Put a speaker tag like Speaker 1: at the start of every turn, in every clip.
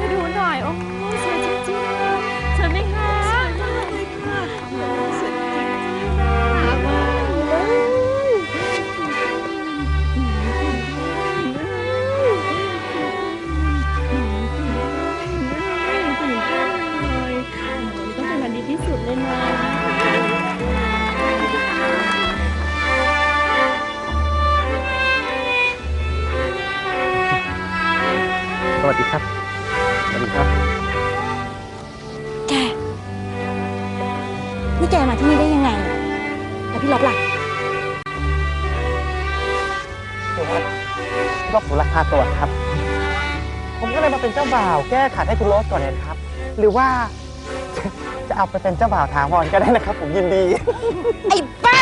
Speaker 1: มุนตัวให้ดูหน่อย โอ้สวยจริงๆสวยไหมคะสวยมากเลยค่ะสวยจริงๆน่ารักมากเลยต้องเป็นวันดีที่สุดเลยนะ
Speaker 2: สวัสดีครับา
Speaker 3: เป็
Speaker 2: นเจ้าบ่าวแก้ขัดให้คุณโรสก่อนเนี่ยครับ หรือว่า จะเอาไปเป็นเจ้าบ่าวถาวรก็ได้นะครับ ผมยินดี
Speaker 3: ไอ้บ้า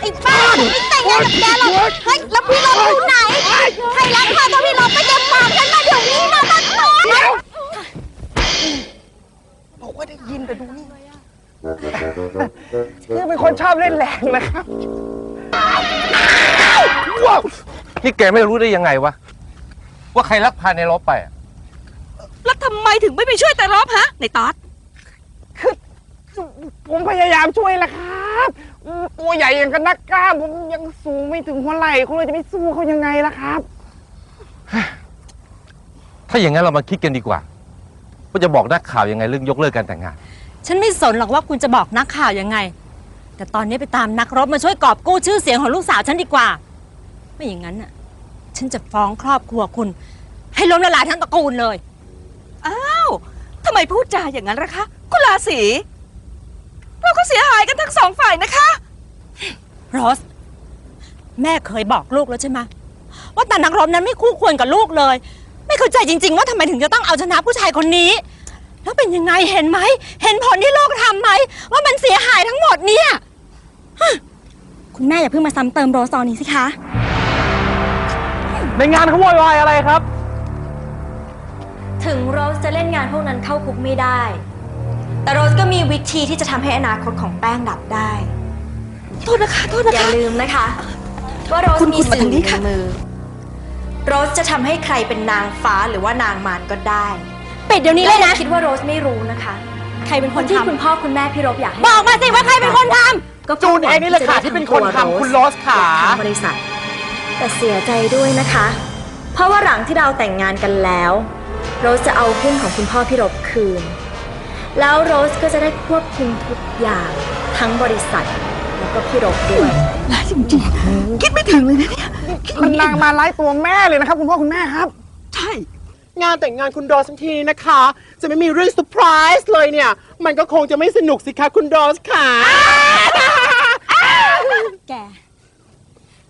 Speaker 3: ไอ้บ้าไม่แต่งงานกับแกหรอกเฮ้ยแล้วพี่ลบอยู่ไหนใครรักพาตัวพี่ลบไปเก็บปากฉันมาเดี๋ยวนี้นะตัดคอ
Speaker 2: บอกว่าได้ยินแต่ดูนี่คือเป็นคนชอบเล่นแรงนะครับ
Speaker 4: นี่แกไม่รู้ได้ยังไงวะ ว่าใครลักพาในรบไปอะ
Speaker 1: แล้วทำไม ถึงไม่ไปช่วยแต่รอบฮะในตอด
Speaker 2: คือผมพยายามช่วยแหละครับอืมตัวใหญ่อย่างกับนักกล้ามผมยังสูงไม่ถึงหัวไหล่คุณเลยจะไม่สู้เขายังไงล่ะครับ
Speaker 4: ถ้าอย่างนั้นเรามาคิดกันดีกว่าว่าจะบอกนักข่าวยังไงเรื่องยกเลิกการแต่งงาน
Speaker 1: ฉันไม่สนหรอกว่าคุณจะบอกนักข่าวยังไง แต่ตอนนี้ไปตามนักรบมาช่วยกอบกู้ชื่อเสียงของลูกสาวฉันดีกว่า ไม่อย่างนั้นน่ะ ฉันจะฟ้องครอบครัวคุณ ให้ล้มละลายทั้งตระกูลเลย
Speaker 5: อ้าว ทำไมพูดจาอย่างนั้นล่ะคะ คุณราศีเราก็เสียหายกันทั้งสองฝ่ายนะคะ
Speaker 1: โรส แม่เคยบอกลูกแล้วใช่ไหมว่าแต่นักรบนั้นไม่คู่ควรกับลูกเลย ไม่เข้าใจจริง ๆ ว่าทำไมถึงจะต้องเอาชนะผู้ชายคนนี้ แล้วเป็นยังไงเห็นไหม เห็นผลที่ลูกทำไหม ว่ามันเสียหายทั้งหมดเนี่ย
Speaker 3: คุณแม่อย่าเพิ่งมาซ้ำเติมโรสตอนนี้สิคะ
Speaker 2: ในงานเขาโวยวายอะไรครับ
Speaker 3: ถึงโรสจะเล่นงานพวกนั้นเข้าคุกไม่ได้ แต่โรสก็มีวิธีที่จะทำให้อนาคตของแป้งดับได้
Speaker 5: โทษนะคะ โทษนะ
Speaker 3: อย่า
Speaker 5: คะ
Speaker 3: ลืมนะคะ ว่าโรส
Speaker 5: คุณ
Speaker 3: มี
Speaker 5: คุณมา
Speaker 3: สื่
Speaker 5: ทา
Speaker 3: อง
Speaker 5: นี้
Speaker 3: ใน
Speaker 5: ค่ะ
Speaker 3: มือ โรสจะทำให้ใครเป็นนางฟ้าหรือว่านางมารก็ได้
Speaker 1: ปิดเดี๋ยวนี้เลยนะ
Speaker 3: แคิดว่าโรสไม่รู้นะคะ
Speaker 1: ใครเป็นคน
Speaker 3: ที่
Speaker 1: ทำ
Speaker 3: คุณพ่อคุณแม่พี่รบอยากให้
Speaker 1: บอกมาสิว่าใครเป็นคนท
Speaker 3: ก็
Speaker 2: จูนเองนี่แหละค่ะที่เป็นคนทำคุณโรสขา
Speaker 3: ทางบริษัท แต่เสียใจด้วยนะคะ เพราะว่าหลังที่เราแต่งงานกันแล้ว โรสจะเอาหุ้นของคุณพ่อพี่รบคืน แล้วโรสก็จะได้ควบคุมทุกอย่างทั้งบริษัท แล้วก็พี่รบด้วย
Speaker 5: ร้ายจริงๆ คิดไม่ถึงเลยนะเนี่ย
Speaker 2: มันนางมาไล่ตัวแม่เลยนะครับ คุณพ่อคุณแม่ครับ
Speaker 5: ใช่
Speaker 6: งานแต่งงานคุณโดสทั้งทีนะคะ จะไม่มีเรื่องเซอร์ไพรส์เลยเนี่ย มันก็คงจะไม่สนุกสิคะคุณโดสค่ะ
Speaker 3: แก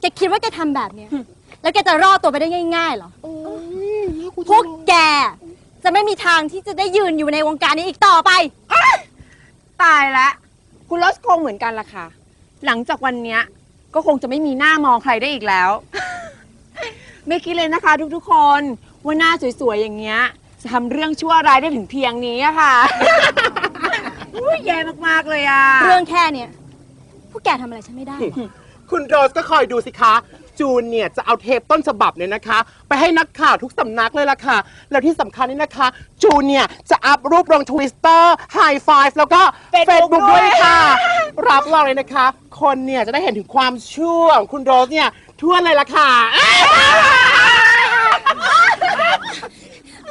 Speaker 3: แกคิดว่าแกทำแบบเนี้ยแล้วแกจะรอดตัวไปได้ง่ายๆเหรอ พวกแก จะไม่มีทางที่จะได้ยืนอยู่ในวงการนี้อีกต่อไป
Speaker 7: ตายละคุณโรสคงเหมือนกันล่ะค่ะ หลังจากวันเนี้ยก็คงจะไม่มีหน้ามองใครได้อีกแล้ว ไม่คิดเลยนะคะ ทุกๆคน ว่าหน้าสวยๆอย่างเงี้ยจะทำเรื่องชั่วร้ายได้ถึงเพียงนี้อะค่ะ อุ๊ยแย่มากๆเลยอะ
Speaker 3: เรื่องแค่เนี้ยพวกแกทำอะไรฉันไม่ได้หรอก
Speaker 6: คุณโดสก็คอยดูสิคะ จูนเนี่ยจะเอาเทปต้นฉบับเนี่ยนะคะ ไปให้นักข่าวทุกสำนักเลยล่ะค่ะ แล้วที่สำคัญนี่นะคะ จูนเนี่ยจะอัพรูปลงทวิสเตอร์ไฮไฟฟ์แล้วก็เฟซบุ๊กด้วยค่ะ รับรองเลยนะคะ คนเนี่ยจะได้เห็นถึงความชั่วของคุณโดสเนี่ยทั่วเลยล่ะค่ะ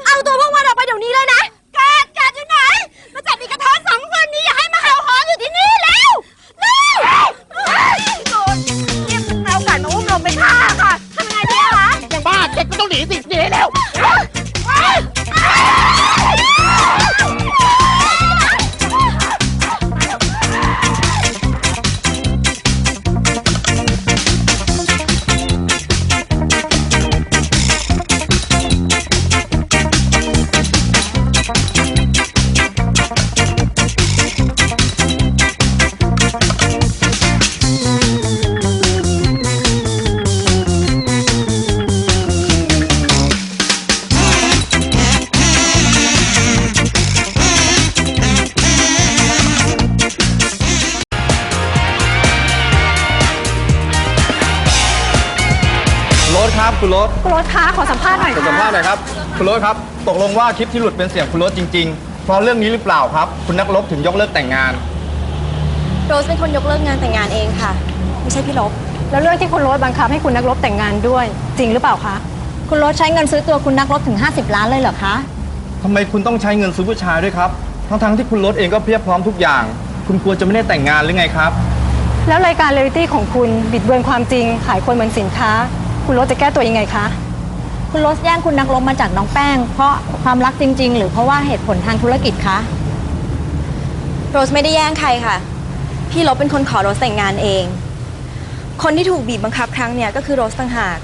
Speaker 1: เอาตัวพวกมันออกไปเดี๋ยวนี้เลยนะแกแกอยู่ไหน มาจับอีกกระท้อนสองคนนี้อย่าให้มาเห่าหอนอยู่ที่นี่แล้วเร็ว
Speaker 5: เถ
Speaker 1: คุณรถคะขอสัมภาษณ์หน่อย
Speaker 8: ขอสัมภาษณ์หน่อยครับ คุณรถครับ ตกลงว่าคลิปที่หลุดเป็นเสียงคุณรถจริงๆ เพราะเรื่องนี้หรือเปล่าครับ คุณนักรบถึงยกเลิกแต่งงาน
Speaker 3: โรสเป็นคนยกเลิกงานแต่งงานเองค่ะ ไม่ใช่พี่ลบ
Speaker 1: แล้วเรื่องที่คุณโรสบังคับให้คุณนักรบแต่งงานด้วย จริงหรือเปล่าคะ
Speaker 3: คุณโรสใช้เงินซื้อตัวคุณนักรบถึง 50 ล้านเลยเหรอคะ
Speaker 8: ทำไมคุณต้องใช้เงินซื้อผู้ชายด้วยครับ ทั้งๆที่คุณรถเองก็เพียบพร้อมทุกอย่าง คุณควรจะไม่ได้แต่งงานหรือไงครับ
Speaker 1: แล้วรายการเรียลลิตี้ของคุณบิดเบือนความจริง ขายคนเหมือนสินค้า คุณโรสจะแก้ตัวยังไงคะ
Speaker 3: คุณโรสแย่งคุณนักรบมาจากน้องแป้ง เพราะความรักจริง ๆ หรือเพราะว่าเหตุผลทางธุรกิจคะโรสไม่ได้แย่งใครค่ะ พี่ลบเป็นคนขอโรสแต่งงานเอง คนที่ถูกบีบบังคับครั้งเนี้ยก็คือโรสต่างหาก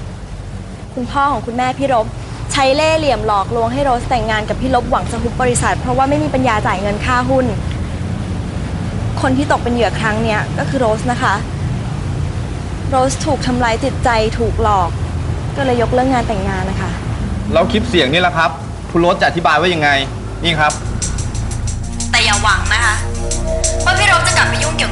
Speaker 3: คุณพ่อของคุณแม่พี่ลบใช้เล่ห์เหลี่ยมหลอกลวงให้โรสแต่งงานกับพี่ลบหวังจะฮุบบริษัท เพราะว่าไม่มีปัญญาจ่ายเงินค่าหุ้น คนที่ตกเป็นเหยื่อครั้งเนี้ยก็คือโรสนะคะ โรสถูกทำร้ายจิตใจถูกหลอก ก็เลยยกเลิกงานแต่งงานนะคะ
Speaker 8: แล้วคลิปเสียงนี่แหละครับ คุณรถจะอธิบายว่ายังไง นี่ครับ
Speaker 3: แต่อย่าหวังนะคะ ว่าพี่โรสจะกลับไปยุ่งเกี่ยวกับ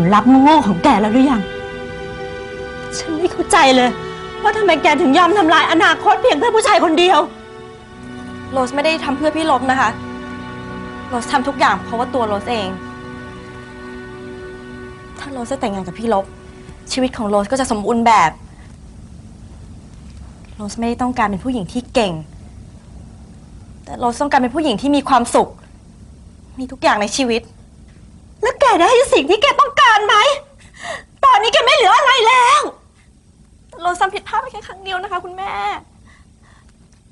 Speaker 3: ลลั
Speaker 1: พธ์โง่ๆของแกแล้วหรือยัง ฉันไม่เข้าใจเลย ว่าทำไมแกถึงยอมทำลายอนาคตเพียงเพื่อผู้ชายคนเดียว
Speaker 3: โรสไม่ได้ทำเพื่อพี่ลบนะคะ โรสทำทุกอย่างเพราะว่าตัวโรสเอง ถ้าโรสจะแต่งงานกับพี่ลบ ชีวิตของโรสก็จะสมบูรณ์แบบ โรสไม่ได้ต้องการเป็นผู้หญิงที่เก่ง แต่โรสต้องการเป็นผู้หญิงที่มีความสุข มีทุกอย่างในชีวิต
Speaker 1: แล้วแกได้สิ่งที่แกต้องการไหม ตอนนี้แกไม่เหลืออะไรแล้ว
Speaker 3: โรสทำผิดพลาดไปแค่ครั้งเดียวนะคะ คุณแม่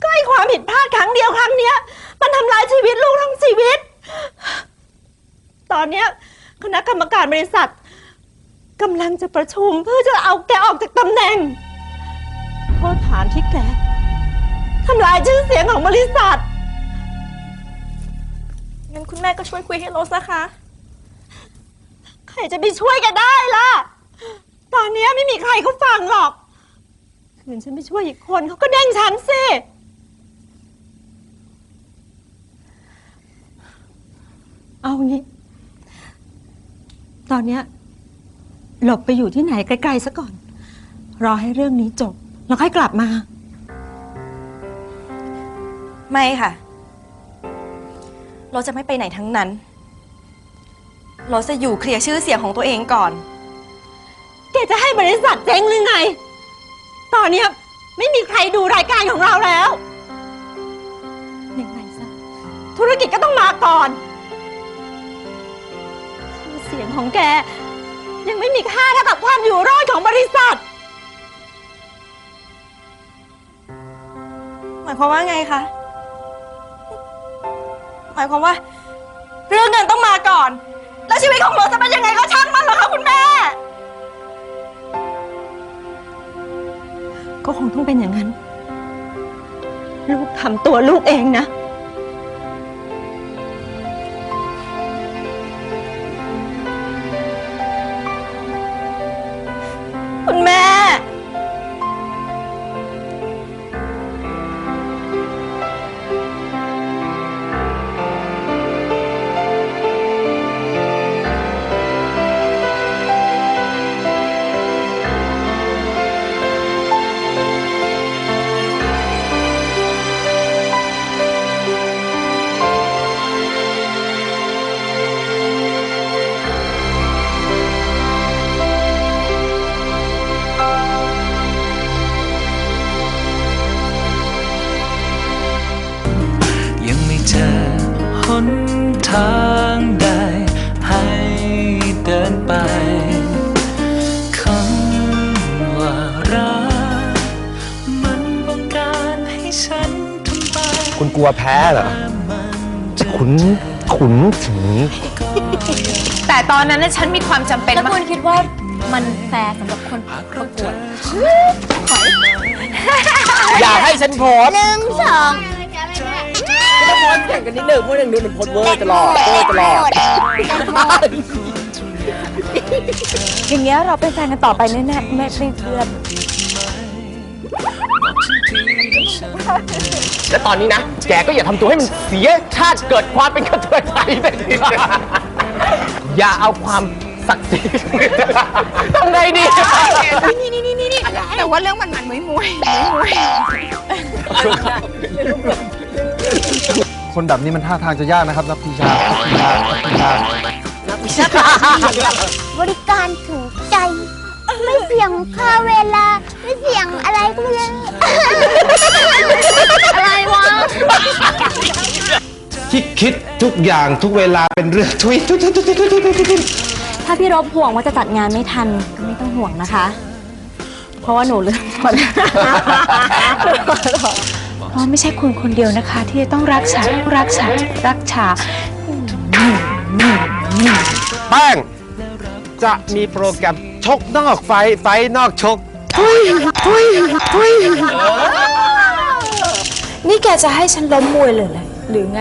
Speaker 1: ก็ไอความผิดพลาดครั้งเดียวครั้งเนี้ย มันทำลายชีวิตลูกทั้งชีวิต ตอนเนี้ยคณะกรรมการบริษัทกำลังจะประชุมเพื่อจะเอาแกออกจากตำแหน่งเพราะฐานที่แกทำลายชื่อเสียงของบริษัท
Speaker 3: งั้นคุณแม่ก็ช่วยคุยให้โรสนะคะ
Speaker 1: ใครจะไปช่วยแกได้ล่ะ ตอนเนี้ยไม่มีใครเขาฟังหรอกคืนฉันไปช่วยอีกคนเขาก็เด้งฉันสิ เอางี้ ตอนเนี้ยหลบไปอยู่ที่ไหนไกลๆซะก่อน รอให้เรื่องนี้จบ แล้วค่อยกลับมา
Speaker 3: ไม่ค่ะโรสจะไม่ไปไหนทั้งนั้น โรสจะอยู่เคลียร์ชื่อเสียงของตัวเองก่อน
Speaker 1: แกจะให้บริษัทเจ๊งหรือไง ตอนเนี้ยไม่มีใครดูรายการของเราแล้วยังไงซะธุรกิจก็ต้องมาก่อน ชื่อเสียงของแก ยังไม่มีค่าเท่ากับความอยู่รอดของบริษัท
Speaker 3: หมายความว่าไงคะ หมายความว่า เรื่องเงินต้องมาก่อน แล้วชีวิตของหนูจะเป็นยังไงก็ช่างมันเหรอคะคุณแม่
Speaker 1: ก็คงต้องเป็นอย่างนั้น ลูกทำตัวลูกเองนะ คุณแม่า
Speaker 9: งได้ให้เดินไปคำว่ารักมันบังการให้ฉันทำไป
Speaker 7: คุณกลัวแพ้เหรอขุนขุนถึง
Speaker 10: แต่ตอนนั้นน่ะฉันมีความจำเป็น
Speaker 3: แล้ว
Speaker 10: มา
Speaker 3: คุ
Speaker 10: ก
Speaker 3: ณคิดว่ามันแฟร์สำหรับคนประกวด
Speaker 11: อย่าให้ฉันโพสต์
Speaker 3: หนึ่งสอง
Speaker 11: ต้องโพสต์แข่งกันนิดหนึ่งเพราะอย่างนู้นมันโพสต์เวอร์ตลอดเวอร์ตลอด
Speaker 3: อย่างเงี้ยเราเป็นแฟนกันต่อไปแน่ๆแม่ไม่เพื่อน
Speaker 11: และตอนนี้นะ แกก็อย่าทำตัวให้มันเสียชาติเกิดความเป็นกระเทยไทยไปทีอย่าเอาความศักดิ์ศรีทำไงดี
Speaker 10: นี่นี่นี่นี่นี่แต่ว่าเรื่องมันมันมวยมวยมวย
Speaker 12: คนแบบนี้มันท่าทางจะยากนะครับนักพิชานักพิชานักพิชา
Speaker 13: บริการถึงใจ ไม่เสี่ยงค่าเวลา ไม่เสี่ยงอะไรตั้งเยอะไรวะ
Speaker 14: ที่คิดทุกอย่างทุกเวลาเป็นเรื่องทุยทุยทุยทุยทุยทุยทุย
Speaker 3: ถ้าพี่รบห่วงว่าจะจัดงานไม่ทันก็ไม่ต้องห่วงนะคะ เพราะว่าหนูเลือกหมด
Speaker 15: ราะไม่ใช่คุณคนเดียวนะคะ ที่จะต้องรักษารักษารักษา
Speaker 7: แป้งจะมีโปรแกรมชกนอกไฟไฟนอกชก
Speaker 15: นี่แกจะให้ฉันล้มมวยเลยหรือไง